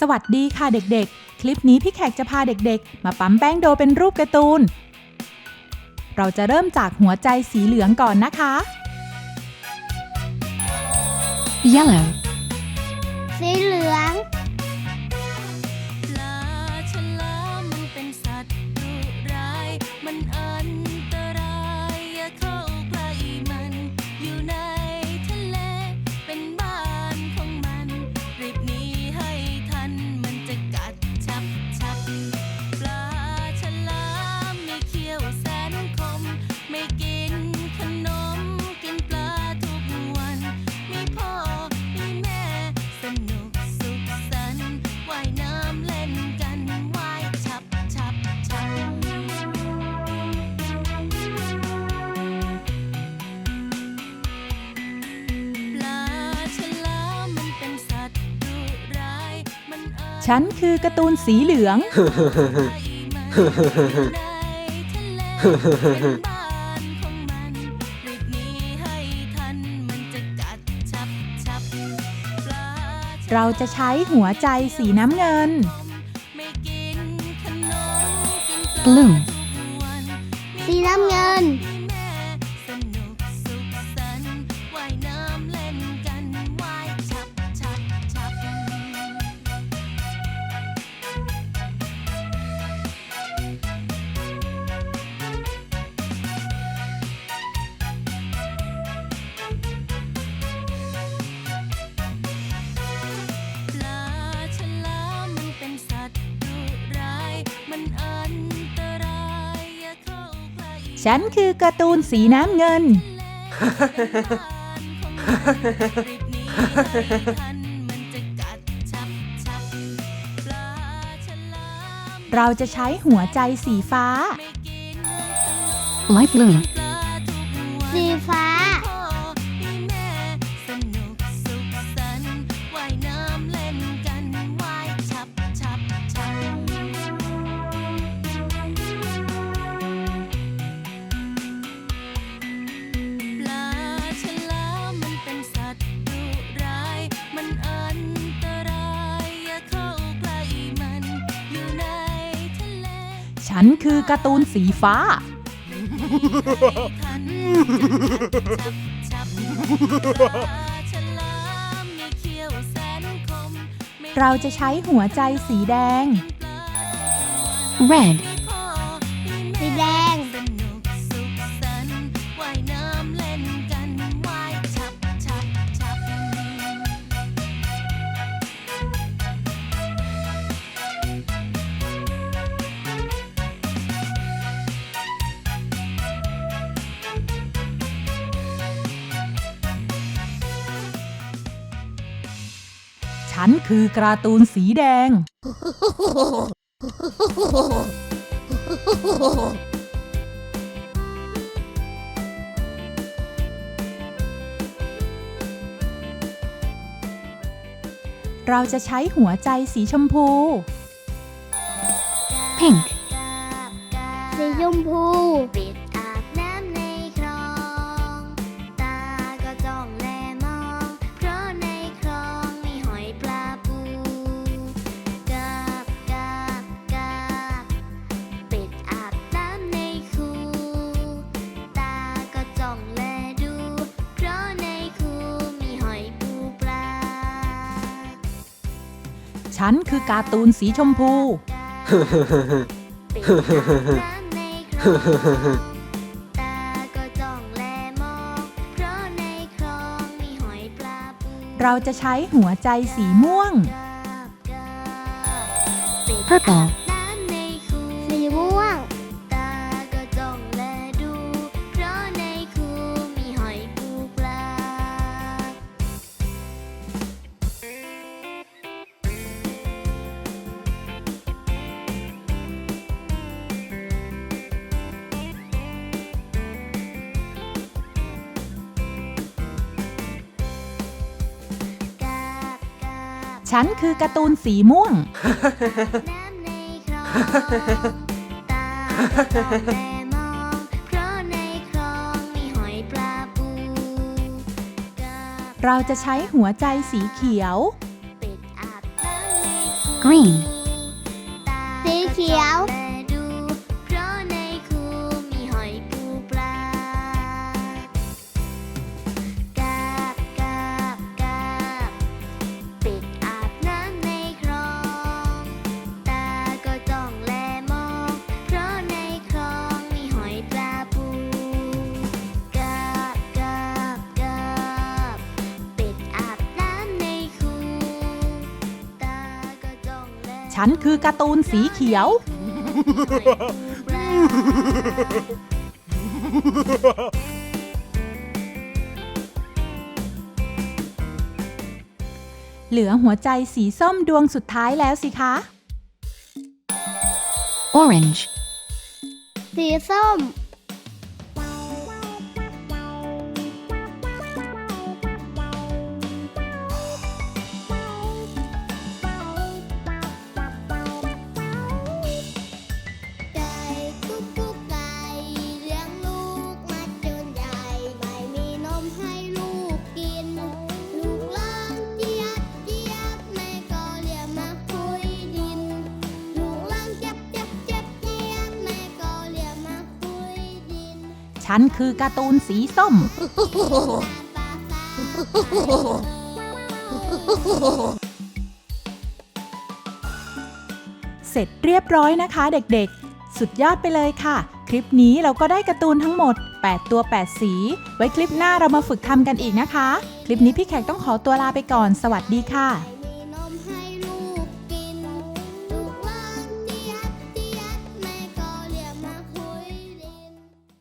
สวัสดีค่ะเด็กๆ คลิปนี้พี่แขกจะพาเด็กๆ มาปั๊มแป้งโดเป็นรูปการ์ตูน เราจะเริ่มจากหัวใจสีเหลืองก่อนนะคะ yellow สีเหลือง ฉันคือการ์ตูนสีเหลือง เราจะใช้หัวใจสีน้ำเงิน blue สีน้ำเงิน ฉันคือการ์ตูนสีน้ำเงิน เราจะใช้หัวใจสีฟ้า light blue ันคือการ์ตูนสีฟ้า เราจะใช้หัวใจสีแดง red ฉันคือการ์ตูนสีแดง เราจะใช้หัวใจสีชมพู pink สีชมพู ฉันคือการ์ตูนสีชมพู เราจะใช้หัวใจสีม่วง purple ฉันคือการ์ตูนสีม่วง เราจะใช้หัวใจสีเขียว green สีเขียว ฉันคือการ์ตูนสีเขียว เหลือหัวใจสีส้มดวงสุดท้ายแล้วสิคะ Orange. สีส้ม ฉันคือการ์ตูนสีส้ม เสร็จเรียบร้อยนะคะเด็กๆ สุดยอดไปเลยค่ะ คลิปนี้เราก็ได้การ์ตูนทั้งหมด 8 ตัว 8 สี ไว้คลิปหน้าเรามาฝึกทำกันอีกนะคะ คลิปนี้พี่แขกต้องขอตัวลาไปก่อน สวัสดีค่ะ